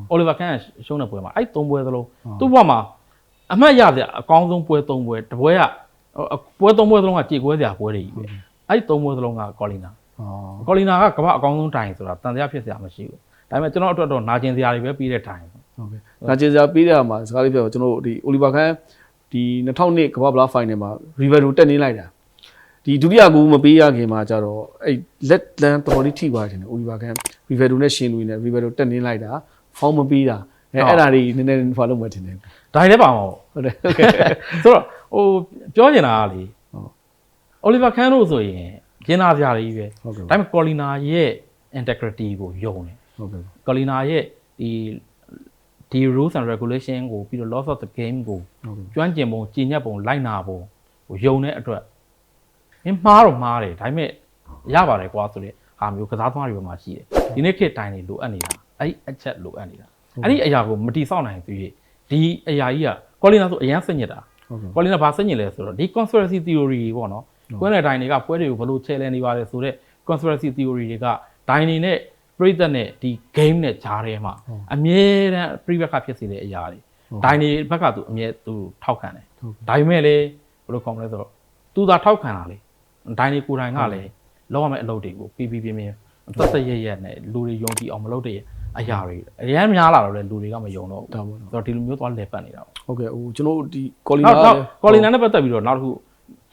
အိုလီဗာခန်းကရှုံးတဲ့ပွဲမှာအဲ့သုံးပွဲသလုံးဟုတ်သူ့ဘက်မှာအမှတ်ရတဲ့အကောင်းဆုံးပွဲသုံးပွဲတစ်ပွဲကဟိုပွဲသုံးပွဲသလုံးကကြေကွဲစရာပွဲတွေကြီးပဲအဲ့သုံးပွဲသလုံးကကော်လီနာအော် ကော်လီနာကကမ္ဘာအကောင်းဆုံးတိုင်ဆိုတာတန်တရားဖြစ်စရာမရှိဘူးဒါပေမဲ့ကျွန်တော်အတွက်တော့နာကျင်စရာတွေပဲပြီးတဲ့တိုင်ဟုတ်ကဲ့။ဒါကျေစာပေးတဲ့မှာစကားလေးပြောကျွန်တော်တို့ဒီအိုလီဗာခန်ဒီ2002ကမ္ဘာ့ဗလားဖိုင်နယ်မှာရီဗယ်ဒိုတက်နေလိုက်တာဒီဒုတိယကူမပေးရခင်မှာကျတော့အဲ့လက်လန်တော်တော်လေးထိသွားတယ်အိုလီဗာခန်ရီဗယ်ဒိုနဲ့ရှင်လူနဲ့ရီဗယ်ဒိုတက်နေလိုက်တာဖောင်းမပေးတာအဲအဲ့ဒါတွေနည်းနည်းဖာလို့မှထင်တယ်ဒါတွေလည်းပါမှာပေါ့ဟုတ်တယ်ဟုတ်ကဲ့ဆိုတော့ဟိုပြောချင်တာကလေဟုတ်အိုလီဗာခန်းတို့ဆိုရင် ကျင်းသားစရာတွေကြီးပဲဟုတ်ကဲ့ဒါပေမဲ့ကော်လီနာရဲ့ integrity ကိုယုံတယ်ဟုတ်ကဲ့ကော်လီနာရဲ့ဒီဒီ rules and regulation ကိုပြီးတော့ laws of the game ကိုဟုတ်ကဲ့ကျွမ်းကျင်ပုံကျင့်ညက်ပုံလိုက်နာပုံဟိုယုံတဲ့အတွက်မင်းမှားတော့မှားတယ်ဒါပေမဲ့ရပါတယ်ကွာဆိုတဲ့ဟာမျိုးကစားသမားတွေပေါ်မှာရှိတယ်ဒီနေ့ခေတ်တိုင်းနေလိုအပ်နေတာအဲ့ဒီအချက်လိုအပ်နေတာအဲ့ဒီအရာကိုမတိဆောက်နိုင်သေးဒီအရာကြီးကကော်လီနာဆိုအရန်စညစ်တာဟုတ်ကဲ့ကော်လီနာဘာစညစ်လဲဆိုတော့ဒီ conspiracy theory တွေပေါ့နော် ကွန်းတဲ့တိုင်းတွေကပွဲတွေကိုဘယ်လိုချဲလဲနေပါလဲဆိုတော့ conspiracy theory တွေကဒိုင်းနေနဲ့ပြိသက်နဲ့ဒီ game နဲ့ဂျားထဲမှာအမြဲတမ်းပြိပက္ခဖြစ်စေတဲ့အရာတွေဒိုင်နေဘက်ကသူအမြဲသူထောက်ခံတယ်ဟုတ်ကဲ့ဒါပေမဲ့လေဘယ်လိုခေါ်မလဲဆိုတော့သူသာထောက်ခံတာလေဒိုင်နေကိုယ်တိုင်ကလည်းလောက်ရမယ့်အလုပ်တွေကိုပြီးပြီးပြင်းပြင်းသက်သက်ရရက်နဲ့လူတွေယုံကြည်အောင်မလုပ်တဲ့အရာတွေအများများလာတော့လေလူတွေကမယုံတော့ဘူးဒါပေါ့နော်ဆိုတော့ဒီလိုမျိုးသွားလဲပတ်နေတာပေါ့ဟုတ်ကဲ့ဟိုကျွန်တော်တို့ဒီကော်လီနောနာက်နောက်ကော်လီနာနဲ့ပတ်သက်ပြီးတော့နောက်တစ်ခု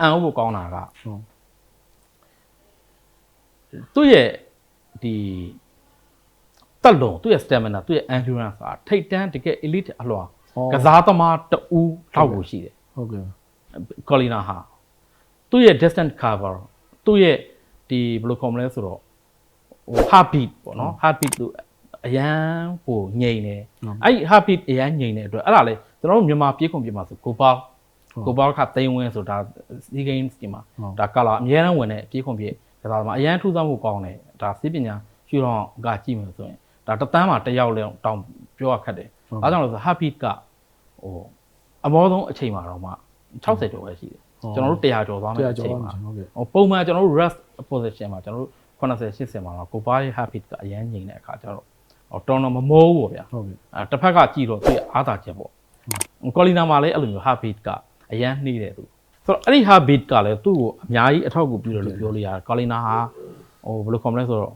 အန်ဥဖို့ကောင်းတာကဟုတ်သူ့ရဲ့ဒီတက်လုံးသူ့ရဲ့ stamina သူ့ရဲ့ endurance ကထိတ်တန်းတကယ် elite အလွှာကစားသမားတဦးထောက်ကိုရှိတယ်ဟုတ်ကဲ့ကော်လီနာဟာသူ့ရဲ့ distant cover သူ့ရဲ့ဒီဘယ်လိုခေါ်မလဲဆိုတော့ဟို heartbeat ပေါ့နော် heartbeat လို့အရန်ဟိုငြိမ်နေအဲ့ဒီ heartbeat အရန်ငြိမ်တဲ့အတွက်အဲ့ဒါလေကျွန်တော်တို့မြန်မာပြေးကုန်ပြေးမှာဆိုကိုပေါဟုတ် ကိုပေါခသိန်းဝင်းဆိုဒါစီဂိမ်းစ်ဒီမှာဟုတ်ဒါကလာအများအားဝင်တဲ့ပြေးကုန်ပြေးကစားသမားအရန်ထူးဆန်းမှုကောင်းတယ်ဒါစီးပညာရှုတော့ကကြည့်မယ်ဆိုရင်ဒါတစ်တန်းမှာတစ်ယောက်လဲတောင်းပြောရခက်တယ်အားကြောင့်လို့ဆို heartbeat ကဟိုအမောဆုံးအချိန်မှာတော့မှ60ကျော်ပဲရှိတယ်ကျွန်တော်တို့100ကျော်သွားမယ်တရားအကျော်ချိန်ပါမှာဟုတ်ကဲ့ဟိုပုံမှန်ကျွန်တော်တို့ rest position မှာကျွန်တော်တို့80 80မှာတော့ကိုပါရဲ့ habit ကအရန်ငြိမ်တဲ့အခါကျတော့ဟိုတော်တော်မမိုးဘူးပေါ့ဗျာဟုတ်ကဲ့အဲတစ်ဖက်ကကြည့်တော့သူ့ရဲ့အားသာချက်ပေါ့ကော်လီနာမှာလည်းအဲ့လိုမျိုး habit က အရန်နှီးတယ်သူဆိုတော့အဲ့ဒီ habit ကလည်းသူ့ကိုအများကြီးအထောက်အကူပြုတယ်လို့ပြောလို့ရတယ်ကော်လီနာဟာဟိုဘယ်လိုခေါ်မလဲဆိုတော့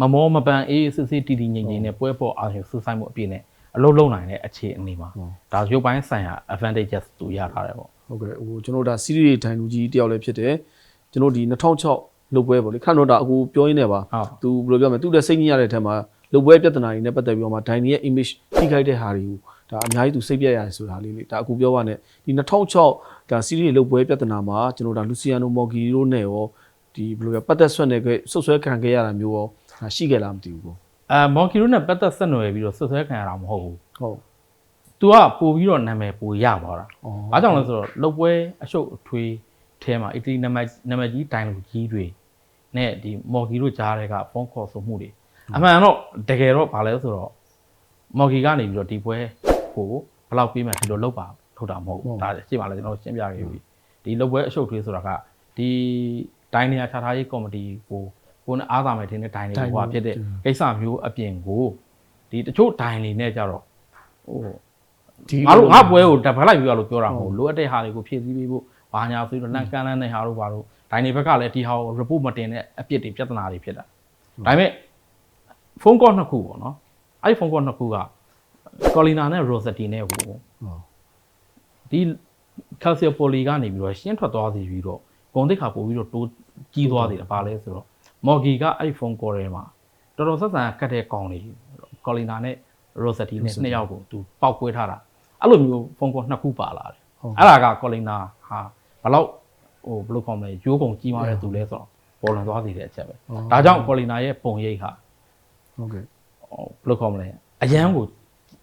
မမောမပန်အေးစစ်စစ်တီတီငိမ့်ငိမ့်နဲ့ပွဲပေါ်အာရုံစူးဆိုင်မှုအပြည့်နဲ့အလုံးလုံးနိုင်တဲ့အခြေအနေမှာဟုတ်ဒါရုပ်ပိုင်းဆိုင်ရာ advantages သူရထားတယ်ပေါ့ဟုတ်ကဲ့ဟိုကျွန်တော်ဒါ series ထိုင်လူကြီးတယောက်လည်းဖြစ်တယ်ကျွန်တော်ဒီ2006လုတ်ပွဲပေါ့လေခန့်တော့ဒါအခုပြောရင်းနဲ့ပါဟုတ်သူဘယ်လိုပြောမလဲသူတဲ့စိတ်ညစ်ရတဲ့အထက်မှာလုတ်ပွဲပြဿနာတွေနဲ့ပတ်သက်ပြီးတော့မှဒိုင်နီရဲ့ image ထိခိုက်တဲ့ဟာတွေကို ဒါအများကြီးသူစိတ်ပြက်ရတယ်ဆိုတာလေးလေဒါအခုပြောပါနဲ့ဒီ2006ဒါ series လုတ်ပွဲပြဿနာမှာကျွန်တော်ဒါ Luciano Moggi တို့နဲ့ရောဒီဘယ်လိုပြောပတ်သက်ဆွတ်နေခဲ့ဆွတ်ဆွဲခံခဲ့ရတာမျိုးရောဒါရှိခဲ့လားမသိဘူးပေါ့ အဲမော်ကီရိုနဲ့ပတ်သက်ဆက်နွယ်ပြီးတော့ဆွဆွဲခံရတာမဟုတ်ဘူး ဟုတ် ။ तू ကပို့ပြီးတော့နာမည်ပိုရသွားတာ อ๋อ ။ဘာကြောင့်လဲဆိုတော့လုတ်ပွဲအရှုပ်အထွေးထဲမှာအီတလီနာမည်နာမည်ကြီးတိုင်လူကြီးတွေနဲ့ဒီမော်ကီတို့ကြားတွေကဖုန်းခေါ်ဆိုမှုတွေအမှန်တော့တကယ်တော့ဘာလဲဆိုတော့မော်ကီကနေပြီးတော့ဒီပွဲ ကိုဘယ်လောက်ပြီးမှဒီလိုလုတ်ပါထုတ်တာမဟုတ်ဘူး။ဒါရှင်းပါလေကျွန်တော်ရှင်းပြခဲ့ပြီ။ဒီလုတ်ပွဲအရှုပ်ထွေးဆိုတာကဒီဒိုင်းနေရာခြားထားရေးကော်မတီကိုကိုယ်နဲ့အားသာမယ်ထင်တဲ့ဒိုင်းတွေဟိုဖြစ်တဲ့ကိစ္စမျိုးအပြင်ကိုဒီတချို့ဒိုင်းတွေနဲ့ကြတော့ဟိုဒီငါတို့ငါပွဲကိုတပတ်လိုက်ပြီးတော့လို့ပြောတာမဟုတ်လိုအပ်တဲ့ဟာတွေကိုဖြည့်ဆည်းပေးဖို့ဘာညာဆိုပြီးတော့လန်ကန်လန်းတဲ့ဟာတို့ဘာတို့ဒိုင်နေဘက်ကလည်းဒီဟာကို report မတင်တဲ့အပြစ်တွေပြဿနာတွေဖြစ်တာဒါပေမဲ့ဖုန်းကောနှစ်ခုပေါ့နော်အဲ့ဒီဖုန်းကောနှစ်ခုက ကော်လီနာနဲ့ရိုဆက်တီနဲ့ဟိုဟုတ်ဒီကယ်ဆီယပိုလီကနေပြီးတော့ရှင်းထွက်သွားစီပြီးတော့ဂုံတိတ်ခါပို့ပြီးတော့တိုးကြီးသွားသေးတယ်ဘာလဲဆိုတော့မော်ဂီကအဲ့ဒီဖုန်းကောထဲမှာတော်တော်ဆက်ဆံကတ်တဲ့ကောင်တွေကော်လီနာနဲ့ရိုဆက်တီနဲ့နှစ်ယောက်ကိုသူပောက်ကွဲထားတာအဲ့လိုမျိုးဖုန်းကောနှစ်ခုပါလာတယ်ဟုတ်အဲ့ဒါကကော်လီနာဟာဘယ်တော့ဟိုဘယ်လိုခေါ်မလဲရိုးကုံကြီးမားတဲ့သူလဲဆိုတော့ပေါ်လွန်သွားစေတဲ့အချက်ပဲဒါကြောင့်ကော်လီနာရဲ့ပုံရိပ်ဟာဟုတ်ကဲ့ဟိုဘယ်လိုခေါ်မလဲအရန်ကို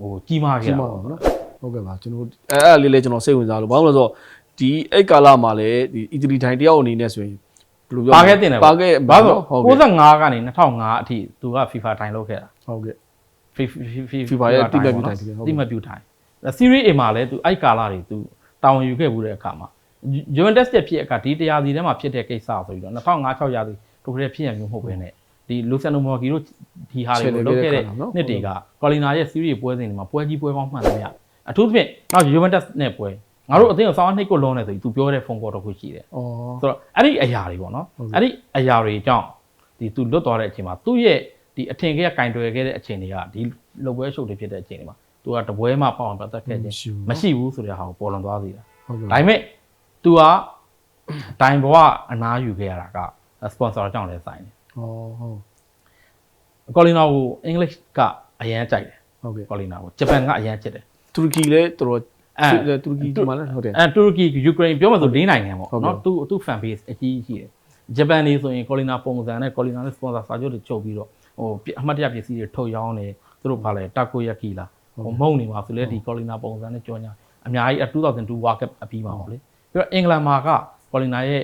ဟိုကြီးမားခဲ့ရှင်းတာပါပေါ့ပါနော်ဟုတ်ကဲ့ပါကျွန်တော်အဲအဲ့လေးလေးကျွန်တော်စိတ်ဝင်စားလို့ဘာလို့လဲဆိုတော့ဒီအဲ့ကာလမှာလည်းဒီအီတလီထိုင်တယောက်အနေနဲ့ဆိုရင်ဘယ်လိုပြောပါခဲ့တင်တယ်ပါခဲ့ဘာလို့ဟုတ်ဆိုကဲ့65ကနေ2005အထိသူက FIFA တိုင်လုပ်ခဲ့တာဟုတ်ကဲ့ FIFA FIFA ရဲ့တိမှတ်ပြုတိုင်တယ်ဟုတ်ကဲ့တိမှတ်ပြုတိုင် series A မှာလည်းသူအဲ့ကာလာတွေသူတာဝန်ယူခဲ့မှုတဲ့အခါမှာ Juventus ရဲ့ဖြစ်အခါဒီတရားစီထဲမှာဖြစ်တဲ့ကိစ္စဆိုပြီးတော့2005 6ရာသီတို့ကလေးဖြစ်ရမျိုးမဟုတ်ဘဲနဲ့ ဒီ Luciano Moggi တို့ဒီဟာတွေကိုလုပ်ခဲ့တဲ့နှစ်တွေကကော်လီနာရဲ့ series ပွဲစဉ်တွေမှာပွဲကြီးပွဲပေါင်းမှန်တယ်ဗျအထူးသဖြင့်နောက် Juventus နဲ့ပွဲငါတို့အသင်းကိုစောင်းနှိတ်ကိုလုံးနေဆိုပြီးသူပြောတဲ့ဖုန်းကောတစ်ခုရှိတယ်ဩဆိုတော့အဲ့ဒီအရာတွေပေါ့နော်ဟုတ်ကဲ့အဲ့ဒီအရာတွေကြောင့်ဒီသူလွတ်သွားတဲ့အချိန်မှာသူ့ရဲ့ဒီအထင်ကြီးကကင်တွယ်ခဲ့တဲ့အချိန်တွေကဒီလုပ်ပွဲရှုပ်တွေဖြစ်တဲ့အချိန်တွေမှာသူကတပွဲမှပေါအောင်ပတ်သက်ခဲ့ခြင်းမရှိဘူးဆိုတဲ့ဟာကိုပေါ်လွန်သွားစေတာဟုတ်ကဲ့ဒါပေမဲ့ तू ကတိုင်ဘဝအနားယူခဲ့ရတာကစပွန်ဆာကြောင့်လည်းဆိုင်တယ်ဩ ဟုတ်ကော်လီနာကိုအင်္ဂလိပ်ကအရန်ကြိုက်တယ်ဟုတ်ကဲ့ကော်လီနာကိုဂျပန်ကအရန်ချစ်တယ်တူရကီလည်းတော်တော်အဲတူရကီဒီမှာလည်းဟုတ်တယ်အဲတူရကီယူကရိန်းပြောမှဆို၄နိုင်ငံပေါ့ဟုတ်ကဲ့နော်သူသူ fan base အကြီးကြီးရှိတယ်ဂျပန်နေဆိုရင်ကော်လီနာပုံစံနဲ့ကော်လီနာနဲ့ sponsor စာချုပ်တွေချုပ်ပြီးတော့ဟိုပြအမှတ်တရပစ္စည်းတွေထုတ်ရောင်းနေသူတို့ဘာလဲတာကိုယက်ကီလာဟိုမုံနေမှာဆိုလဲဒီကော်လီနာပုံစံနဲ့ကြောညာအများကြီး2002 World Cup အပြီးမှာပေါ့လေပြီးတော့အင်္ဂလန်မှာကကော်လီနာရဲ့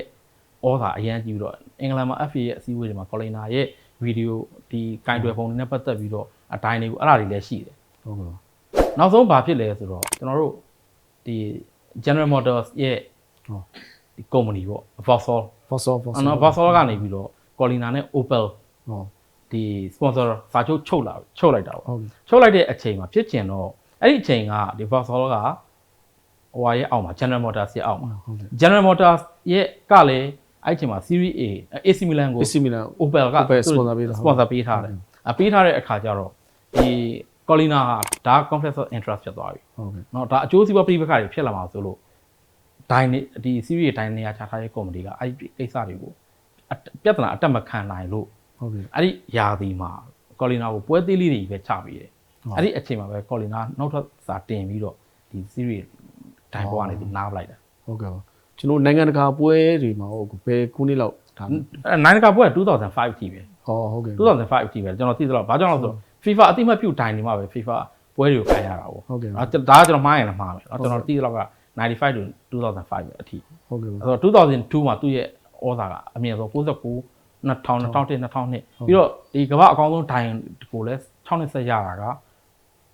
ဩဇာအရန်ကြီးပြီးတော့ အင်္ဂလန်မှာ FA ရဲ့အစည်းအဝေးတွေမှာကော်လီနာရဲ့ဗီဒီယိုဒီကင်တွယ်ပုံတွေနဲ့ပတ်သက်ပြီးတော့အတိုင်းတွေကိုအဲ့ဒါတွေလည်းရှိတယ်ဟုတ်ကဲ့နောက်ဆုံးဘာဖြစ်လဲဆိုတော့ကျွန်တော်တို့ဒီ General Motors ရဲ့ဟုတ်ဒီ company ပေါ့ Vauxhall ဖော်ဆောဖော်အဆောနော် Vauxhall ကနေပြီးတော့ Colina နဲ့ Opel ဟုတ်ဒီ sponsor စာချုပ်ချုပ်လာချုပ်လိုက်တာပေါ့ဟုတ်ကဲ့ချုပ်လိုက်တဲ့အချိန်မှာဖြစ်ကျင်တော့အဲ့ဒီအချိန်ကဒီ Vauxhall ကဟိုဟာရဲ့အောက်မှာ General Motors ရဲ့အောက်မှာဟုတ်ကဲ့ General Motors ရဲ့ကလည်း အဲ့ဒီအချိန်မှာ Serie A AC Milan ကို AC Milan Opel က Opel sponsor ပေးတာ sponsor ပေးထားတယ်အပေးထားတဲ့အခါကျတော့ဒီ Colina ဟာဒါ conflict of interest ဖြစ်သွားပြီ ဟုတ်ကဲ့ เนาะဒါအကျိုးစီးပွားပြိပခါတွေဖြစ်လာမှာဆိုလို့ဒိုင်းနေဒီ series ဒိုင်းနေရာချထားတဲ့ကော်မတီကအဲ့ဒီကိစ္စတွေကိုအတပြဿနာအတက်မခံနိုင်လို့ ဟုတ်ကဲ့ အဲ့ဒီယာဒီမှာကော်လီနာကိုပွဲသေးလေးတွေပဲချပေးတယ် ဟုတ် အဲ့ဒီအချိန်မှာပဲကော်လီနာနောက်ထပ်စာတင်ပြီးတော့ဒီ series ဒိုင်းပေါ်ကနေသူနားပလိုက်တာ ဟုတ်ကဲ့ပါ ကျွန်တော်နိုင်ငံတကာပွဲတွေမှာဟိုဘယ်ခုနှစ်လောက်ဒါနိုင်ငံတကာပွဲက2005ထိပဲဟောဟုတ်ကဲ့2005ထိပဲကျွန်တော်သိသလောက်ဘာကြောင့်လဲဆိုတော့ FIFA အတိမတ်ပြုတိုင်နေမှာပဲ FIFA ပွဲတွေကိုခိုင်းရတာပေါ့ဟုတ်ကဲ့ဒါကကျွန်တော်မှားရင်လည်းမှားပဲကျွန်တော်သိသလောက်က95 to 2005ပဲအထိဟုတ်ကဲ့ဆိုတော့2002မှာသူ့ရဲ့ဩဇာကအမြင့်ဆုံး69 2000 2001 2002ပြီးတော့ဒီကမ္ဘာအကောင်းဆုံးဒိုင်ကိုလည်း60ဆက်ရတာက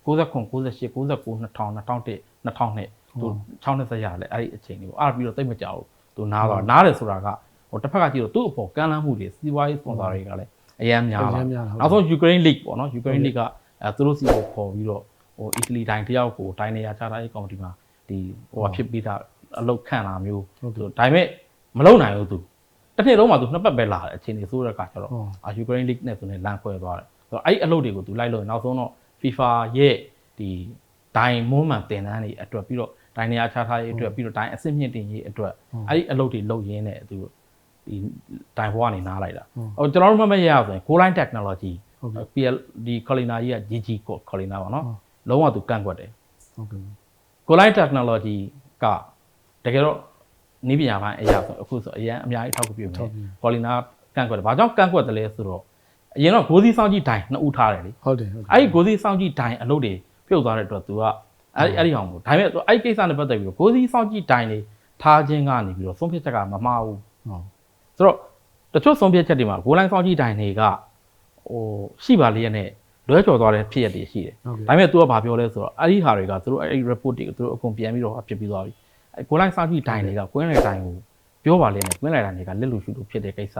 69 98 99 2000 2001 2002 သူ6နှစ်ဆက်ရတယ်လေအဲ့ဒီအချိန်လေးပေါ့အဲ့ဒါပြီးတော့တိတ်မကြောက်ဘူးသူနားတော့နားတယ်ဆိုတာကဟိုတစ်ဖက်ကကြည့်တော့သူ့အပေါ်ကမ်းလှမ်းမှုတွေစီးပွားရေးစပွန်ဆာတွေကလည်းအများများလာအများများလာနောက်ဆုံး Ukraine League ပေါ့နော် Ukraine League ကအဲသူတို့စီကိုခေါ်ပြီးတော့ဟိုအီတလီတိုင်းတယောက်ကိုတိုင်းနေရာချထားရေးကော်မတီမှာဒီဟိုဟာဖြစ်ပြီးတာအလုတ်ခန့်လာမျိုးဟုတ်ကဲ့ဒါပေမဲ့မလုံနိုင်ဘူးသူတစ်နှစ်လုံးမှာသူနှစ်ပတ်ပဲလာတယ်အချိန်ကြီးဆိုးတဲ့အခါကျတော့ဟုတ်အာယူကရိန်းလိဂ်နဲ့ဆိုနေလမ်းခွဲသွားတယ်ဆိုတော့အဲ့ဒီအလုပ်တွေကိုသူလိုက်လို့နောက်ဆုံးတော့ FIFA ရဲ့ဒီဒိုင်မွန်းမှန်တင်တန်းတွေအတွက်ပြီးတော့ ဒိုင်နေရာချထားရေးအတွက်ပြီးတော့ဒိုင်အဆင့်မြင့်တင်ရေးအတွက်အဲ့ဒီအလုပ်တွေလုပ်ရင်းနဲ့သူဒီဒိုင်ဘွားကနေနားလိုက်တာဟိုကျွန်တော်တို့မှတ်မရရဆိုရင် Goal Line Technology ဟုတ်ကဲ့ PL ဒီ Colina ကြီးက GG Colina ပါနော်လုံးဝသူကန့်ကွက်တယ်ဟုတ်ကဲ့ Goline Technology ကတကယ်တော့နည်းပညာပိုင်းအရာဆိုအခုဆိုအရင်အများကြီးထောက်ကူပြုမယ် Colina ကန့်ကွက်တယ်။ဘာကြောင့်ကန့်ကွက်တယ်လဲဆိုတော့အရင်တော့ဂိုးစီဆောင်ကြီးတိုင်နှစ်ဦးထားတယ်လေဟုတ်တယ်ဟုတ်တယ်။အဲ့ဒီဂိုးစီဆောင်ကြီးတိုင်အလုပ်တွေပြုတ်သွားတဲ့အတွက် तू က အဲ့အဲ့ဒီအောင်ကိုဒါပေမဲ့အဲ့ကိစ္စနဲ့ပတ်သက်ပြီးတော့ကိုစီစောင့်ကြည့်တိုင်နေထားခြင်းကနေပြီးတော့ဆုံးဖြတ်ချက်ကမမှားဘူးဟုတ်ဆိုတော့တချို့ဆုံးဖြတ်ချက်တွေမှာဂိုးလိုင်းစောင့်ကြည့်တိုင်တွေကဟိုရှိပါလေနဲ့လွဲကျော်သွားတဲ့ဖြစ်ရတွေရှိတယ်ဒါပေမဲ့ तू ကဘာပြောလဲဆိုတော့အဲ့ဒီဟာတွေကသူတို့အဲ့ဒီ report တွေကိုသူတို့အကုန်ပြန်ပြီးတော့အပြစ်ပြီးသွားပြီအဲ့ဂိုးလိုင်းစောင့်ကြည့်တိုင်တွေကကွင်းလေတိုင်ကိုပြောပါလေနဲ့ကွင်းလေတိုင်တွေကလက်လူရှုလို့ဖြစ်တဲ့ကိစ္စ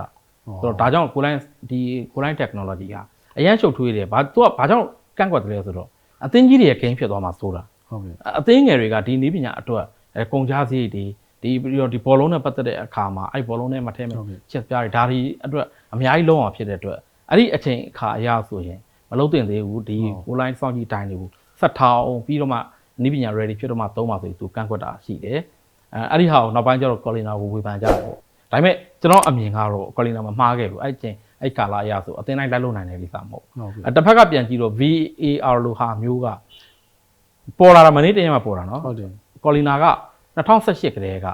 ဆိုတော့ဒါကြောင့်ဂိုးလိုင်းဒီဂိုးလိုင်း technology ကအရန်ရှုပ်ထွေးတယ်ဘာ तू ကဘာကြောင့်ကန့်ကွက်တယ်လဲဆိုတော့အသင်းကြီးတွေရဲ့ gain ဖြစ်သွားမှာဆိုတာ ဟုတ်ကဲ့အသင်းငယ်တွေကဒီနည်းပညာအတွက်အဲကုန်ကြစရိတ်တွေဒီပြီးတော့ဒီဘောလုံးနဲ့ပတ်သက်တဲ့အခါမှာအဲ့ဘောလုံးနဲ့မထဲမဲ့ဟုတ်ကဲ့ချက်ပြားတွေဒါတွေအတွက်အများကြီးလုံးအောင်ဖြစ်တဲ့အတွက်အဲ့ဒီအချိန်အခါအရာဆိုရင်မလုံးတင်သေးဘူးဒီ online စောင့်ကြည့်တိုင်းတွေကိုဆက်ထားအောင်ပြီးတော့မှနည်းပညာ ready ဖြစ်တော့မှသုံးပါဆိုပြီးသူကန့်ကွက်တာရှိတယ်အဲအဲ့ဒီဟာကိုနောက်ပိုင်းကျတော့ Colina ကိုဝေဖန်ကြတယ်ပေါ့ဒါပေမဲ့ကျွန်တော်အမြင်ကတော့ Colina မမှားခဲ့ဘူးအဲ့ချိန်အဲ့ကာလာအရာဆိုအသင်းတိုင်းလိုက်လို့နိုင်တဲ့ကိစ္စမဟုတ်ဘူးဟုတ်ကဲ့အဲတစ်ဖက်ကပြန်ကြည့်တော့ VAR လို့ဟာမျိုးက ပေါ်လာတာမနေ့တည်းမှာပေါ်တာနော်ဟုတ်တယ်ကော်လီနာက2018ကတည်းက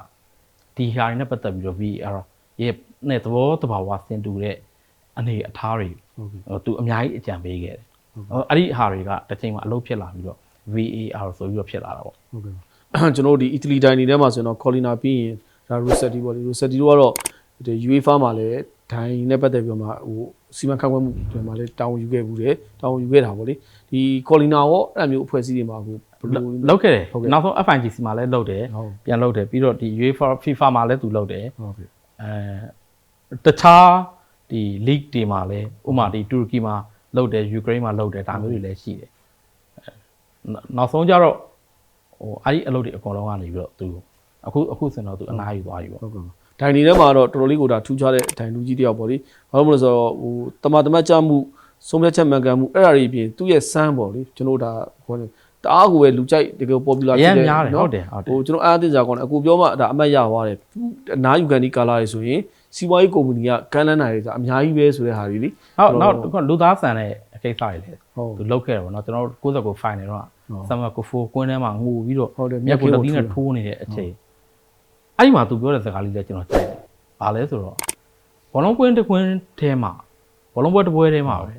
ဒီဟာတွေနဲ့ပတ်သက်ပြီးတော့ VAR ရဲ့နဲ့သဘောတဘာဝဆင်တူတဲ့အနေအထားတွေဟုတ်ကဲ့ဟိုသူအများကြီးအကြံပေးခဲ့တယ်ဟိုအဲ့ဒီဟာတွေကတစ်ချိန်မှာအလုပ်ဖြစ်လာပြီးတော့ VAR ဆိုပြီးတော့ဖြစ်လာတာပေါ့ဟုတ်ကဲ့ကျွန်တော်တို့ဒီအီတလီဒိုင်နေထဲမှာဆိုရင်တော့ Colina ပြီးရင်ဒါ Rossetti ပေါ့လေ Rossetti တို့ကတော့ဒီ UEFA မှာလည်း ဒိုင်နဲ့ပတ်သက်ပြီးတော့မှဟိုစီမံခန့်ခွဲမှုတွေမှာလည်းတာဝန်ယူခဲ့ဘူးတယ်တာဝန်ယူခဲ့တာပေါ့လေဒီ Colina ရောအဲ့လိုမျိုးအဖွဲ့အစည်းတွေမှာကိုဘယ်လိုလုပ်ခဲ့တယ်ဟုတ်ကဲ့နောက်ဆုံး FIGC မှာလည်းလုပ်တယ်ဟုတ်ပြန်လုပ်တယ်ပြီးတော့ဒီ UEFA FIFA မှာလည်းသူလုပ်တယ်ဟုတ်ကဲ့အဲတခြားဒီ league တွေမှာလည်းဥပမာဒီတူရကီမှာလုပ်တယ်ယူကရိန်းမှာလုပ်တယ်ဒါမျိုးတွေလည်းရှိတယ်အဲနောက်ဆုံးကျတော့ဟိုအဲ့ဒီအလုပ်တွေအကုန်လုံးကနေပြီးတော့သူအခုအခုစင်တော့သူအနားယူသွားပြီပေါ့ဟုတ်ကဲ့ ဒိုင်နေထဲမှာတော့တော်တော်လေးကိုဒါထူးခြားတဲ့ဒိုင်လူကြီးတယောက်ပေါ့လေဘာလို့မလဲဆိုတော့ဟိုတမတမတ်ကြမှုဆုံးဖြတ်ချက်မှန်ကန်မှုအဲ့ဒါတွေအပြင်သူ့ရဲ့စမ်းပေါ့လေကျွန်တော်တို့ဒါဟိုတအားကိုပဲလူကြိုက်တကယ် popular အဖြစ်ရင်တဲ့များတယ်နော်ဟုတ်တယ်ဟုတ်တယ်ဟိုကျွန်တော်အားသိကြကောင်းတယ်အကူပြောမှဒါအမတ်ရသွားတယ်သူအနာယူကန်ဒီကာလာတွေဆိုရင်စီးပွားရေးကုမ္ပဏီကကမ်းလှမ်းတာတွေဆိုတာအများကြီးပဲဆိုတဲ့ဟာတွေလေဟုတ်နောက်ခုလူသားဆန်တဲ့ကိစ္စတွေလည်းဟုတ်သူလုပ်ခဲ့တယ်ပေါ့နော်ကျွန်တော်တို့69 final တော့ဟုတ်ဆမ်မကိုဖိုကွင်းထဲမှာငိုပြီးတော့ဟုတ်တယ်မြက်ကိုမြတက်ကိုတိနဲ့ထိုးထိုးနေတဲ့အချိန် အဲ့ဒီမှာသူပြောတဲ့စကားလေးလည်းကျွန်တော်ကြိုက်တယ်။ဘာလဲဆိုတော့ဘောလုံးကွင်းတစ်ကွင်းထဲမှာဘောလုံးပွဲတစ်ပွဲထဲမှာပဲ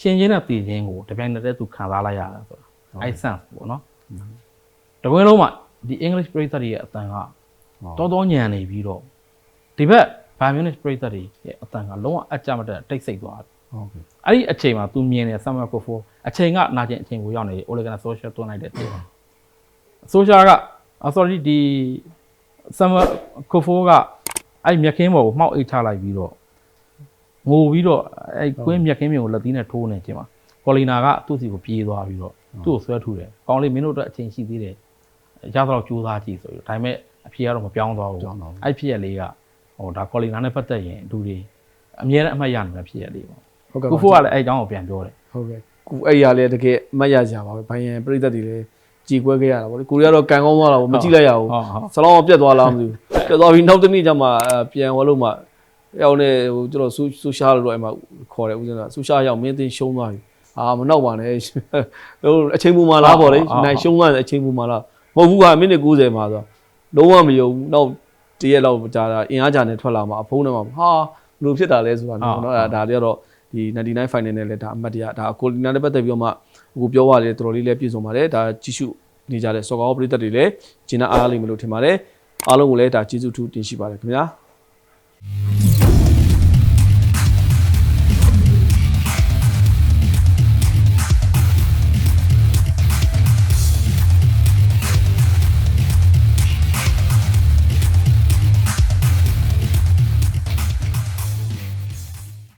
ရှင်ချင်းနဲ့တည်ခြင်းကိုတပြိုင်နက်တည်းသူခံစားလိုက်ရတာဆိုတာအဲ့ sense ပေါ့နော်။တကွင်းလုံးမှာဒီ English ပရိသတ်တွေရဲ့အတန်ကတော်တော်ညံနေပြီးတော့ဒီဘက် Bayern Munich ပရိသတ်တွေရဲ့အတန်ကလုံးဝအကြမ်းမတက်တိတ်ဆိတ်သွားတယ်ဟုတ်ကဲ့အဲ့ဒီအချိန်မှာသူမြင်တယ်ဆမ်မကိုဖိုအချိန်ကနာကျင်အချိန်ကိုရောက်နေတယ် Olegan Social တွန်းလိုက်တဲ့တဲ့ Social က sorry ဒီ ဆမ်မကိုဖိုကအဲ့မြက်ခင်းပေါ်ကိုမှောက်အိတ်ချလိုက်ပြီးတော့ငိုပြီးတော့အဲ့ကွင်းမြက်ခင်းမြင်ကိုလက်သီးနဲ့ထိုးနေခြင်းမှာကော်လီနာကသူ့စီကိုပြေးသွားပြီးတော့သူ့ကိုဆွဲထုတယ်ကောင်းလေးမင်းတို့အတွက်အချိန်ရှိသေးတယ်ရတော့ကြိုးစားကြည့်ဆိုပြီးဒါပေမဲ့အဖေကတော့မပြောင်းသွားဘူးကြောင်းတော့အဲ့ဖြစ်ရလေးကဟိုဒါကော်လီနာနဲ့ပတ်သက်ရင်အတူတွေအမြဲတမ်းအမှတ်ရနေတာဖြစ်ရလေးပေါ့ဟုတ်ကဲ့ကိုဖိုးကလည်းအဲ့အကြောင်းကိုပြန်ပြောတယ်ဟုတ်ကဲ့ကိုအဲ့ရလေတကယ်အမတ်ရကြပါပဲဘိုင်ယန်ပရိသတ်တွေလည်း ကြည်ကွဲခဲ့ရတာပေါ့လေကိုရီးယားတော့ကန်ကောင်းသွားတာပေါ့မကြည့်လိုက်ရဘူးဟုတ်ဟုတ်ဆလောင်းပြတ်သွားလားမသိဘူးပြတ်သွားပြီးနောက်တစ်နေ့ကျမှအဲပြန်ဝလို့မှရောက်နေဟိုကျွန်တော်ဆူဆူရှာလို့အဲ့မှာခေါ်တယ်ဦးဇင်းကဆူရှာရောက်မင်းသိရှုံးသွားပြီအာမနောက်ပါနဲ့ဟိုအချိန်ပူမှလားပေါ့လေနိုင်ရှုံးသွားတဲ့အချိန်ပူမှလားမဟုတ်ဘူးကမိနစ်90မှာဆိုလုံးဝမယုံဘူးနောက်တရက်လောက်ကြာတာအင်အားကြာနေထွက်လာမှာအဖုံးထဲမှာဟာဘလို့ဖြစ်တာလဲဆိုတာနော်နော်ဒါတွေကတော့ဒီ99 final နဲ့လည်းဒါအမှတ်တရဒါကိုလီနာနဲ့ပတ်သက်ပြီးတော့မှ အခုပြောရတယ်တော်တော်လေးလည်းပြည့်စုံပါတယ်ဒါကြည့်ရှုနေကြတဲ့စော်ကောင်းပရိသတ်တွေလည်းကျင်းအားလိမ့်မလို့ထင်ပါတယ်အားလုံးကိုလည်းဒါကျေးဇူးထူးတင်ရှိပါတယ်ခင်ဗျာ